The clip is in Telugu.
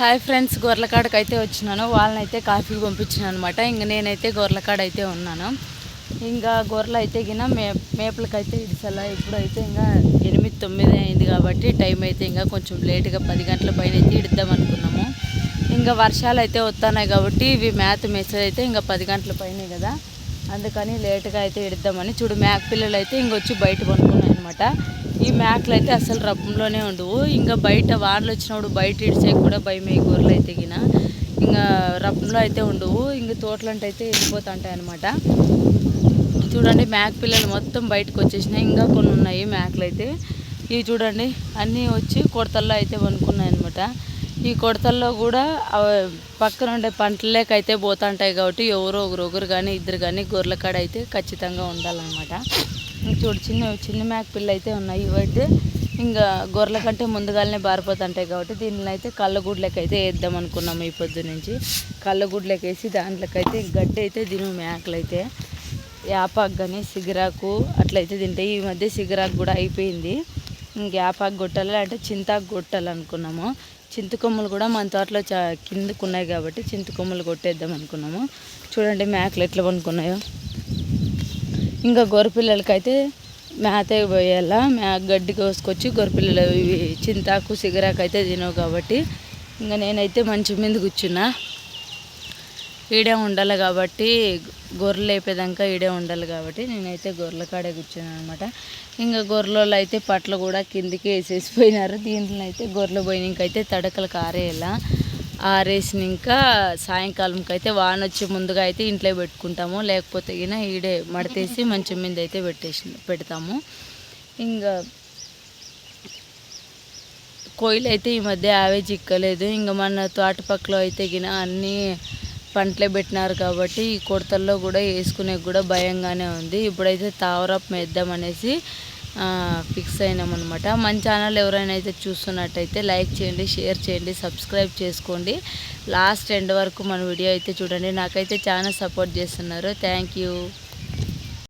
హాయ్ ఫ్రెండ్స్ గొర్రెలకాడకి అయితే వచ్చినాను. వాళ్ళని అయితే కాఫీ పంపించాను అనమాట ఇంక నేనైతే గొర్రెలకాడ అయితే ఉన్నాను. ఇంకా గొర్రెలు అయితే గిన మే మేపలకైతే ఇడిసలా. ఇప్పుడైతే ఇంకా ఎనిమిది తొమ్మిది అయింది కాబట్టి టైం అయితే ఇంకా కొంచెం లేట్గా పది గంటల పైన అయితే ఇద్దాం అనుకున్నాము ఇంకా వర్షాలు అయితే వస్తున్నాయి కాబట్టి ఇవి మేత మెసేజ్ అయితే ఇంకా పది గంటల పైనే కదా అందుకని లేట్గా అయితే ఇద్దామని చూడు మేక పిల్లలు అయితే ఇంకొచ్చి బయట కొనుక్కున్నాయి అనమాట ఈ మేకలు అయితే అసలు రబ్బంలోనే ఉండవు. ఇంకా బయట వానలు వచ్చినప్పుడు బయట ఇడిచే కూడా భయం ఈ గొర్రెలు అయితే గిన. ఇంకా రబ్బంలో అయితే ఉండవు. ఇంకా తోటలంటే అయితే వెళ్ళిపోతుంటాయి అనమాట చూడండి మేక పిల్లలు మొత్తం బయటకు వచ్చేసినాయి. ఇంకా కొన్ని ఉన్నాయి మేకలు అయితే. ఇవి చూడండి అన్నీ వచ్చి కొడతల్లో అయితే వనుకున్నాయి అనమాట ఈ కొడతల్లో కూడా పక్కన ఉండే పంటలేకైతే పోతుంటాయి కాబట్టి ఎవరో ఒకరు ఒకరు కానీ ఇద్దరు కానీ గొర్రెల కాడ అయితే ఖచ్చితంగా ఉండాలన్నమాట. చూడు చిన్న చిన్న మేక పిల్ల అయితే ఉన్నాయి ఇవైతే ఇంకా గొర్రెల కంటే ముందుగానే బారిపోతుంటాయి కాబట్టి దీనిని అయితే కళ్ళగుడ్లకి అయితే వేద్దాం అనుకున్నాము ఈ పొద్దు నుంచి. కళ్ళగుడ్లకి వేసి దాంట్లోకైతే గడ్డి అయితే దీని మేకలు అయితే యాపాకు కానీ సిగరాకు అట్లయితే తింటాయి ఈ మధ్య సిగరాకు కూడా అయిపోయింది. ఇంక యాపాకు కొట్టాలి అంటే చింతాకు కొట్టాలనుకున్నాము. చింతకొమ్మలు కూడా మన తోటలో చా కిందకు ఉన్నాయి కాబట్టి చింతకొమ్మలు కొట్టేద్దాం అనుకున్నాము. చూడండి మేకలు ఎట్లా పనుకున్నాయో ఇంకా గొర్రెపిల్లలకైతే మేత పోయాల మే గడ్డి కోసుకొచ్చి గొర్రెపిల్లలు ఇవి చింతాకు సిగరాకు అయితే తినవు కాబట్టి. ఇంకా నేనైతే మంచి మీద కూర్చున్నా. ఈడే ఉండాలి కాబట్టి గొర్రెలు లేపేదాకా ఈడే ఉండాలి కాబట్టి నేనైతే గొర్రెల కాడే కూర్చున్నాను అనమాట ఇంకా గొర్రెలు అయితే పట్లు కూడా కిందికి వేసేసిపోయినారు. దీంట్లో అయితే గొర్రెలు పోయినాకైతే తడకలు ఆరేయాల ఆరేసిన ఇంకా సాయంకాలంకి అయితే వాన వచ్చి ముందుగా అయితే ఇంట్లో పెట్టుకుంటాము. లేకపోతే గిన ఈడే మడతేసి మంచం మీద అయితే పెట్టేసి పెడతాము. ఇంకా కోయిలు అయితే ఈ మధ్య యావే చిక్కలేదు. ఇంకా మన తోటపక్కలో అయితే గిన అన్నీ పంటలే పెట్టినారు కాబట్టి ఈ కొడతల్లో కూడా వేసుకునే కూడా భయంగానే ఉంది. ఇప్పుడైతే తావరపు వేద్దాం అనేసి ఫిక్స్ అయినామన్నమాట మన ఛానల్ ఎవరైనా అయితే చూస్తున్నట్టయితే లైక్ చేయండి షేర్ చేయండి సబ్స్క్రైబ్ చేసుకోండి. లాస్ట్ ఎండ్ వరకు మన వీడియో అయితే చూడండి. నాకైతే చాలా సపోర్ట్ చేస్తున్నారు. Thank you.